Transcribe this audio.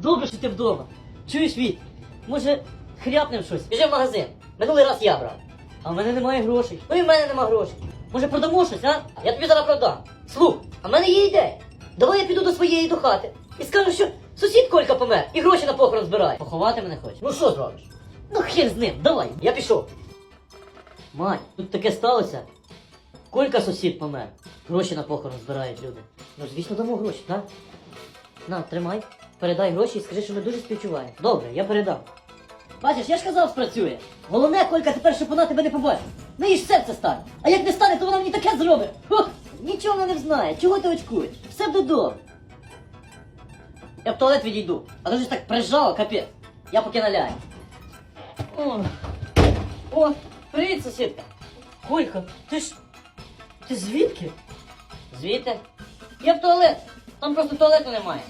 Добре, що ти вдома. Чуєш, Віть? Може, хряпнем щось? Біжи в магазин. Минулий раз я брав. А в мене немає грошей. Ну і в мене немає грошей. Може продамо щось, а? Я тобі зараз продам. Слух, а в мене є ідея. Давай я піду до своєї до хати і скажу, що сусід Колька помер і гроші на похорон збирає. Поховати мене хочеш? Ну що зробиш? Ну хер з ним, давай, я пішов. Мать, тут таке сталося. Колька сусід помер. Гроші на похорон збирають люди. Ну, звісно, дамо гроші, так? На, тримай, передай гроші і скажи, що ми дуже співчуваємо. Добре, я передам. Бачиш, я ж казав, спрацює. Головне, Колька тепер щоб вона тебе не побачить. Ну їй ж серце стане. А як не стане, то вона мені таке зробить. Хух, нічого вона не знає. Чого ти очкуєш? Все буде добре. Я в туалет відійду, а то ж так прижало, капець. Я поки наляю. О, о, привіт, сусідка. Колька, ти ж. Ти звідки? Звідти? Я в туалет. Там просто туалету немає.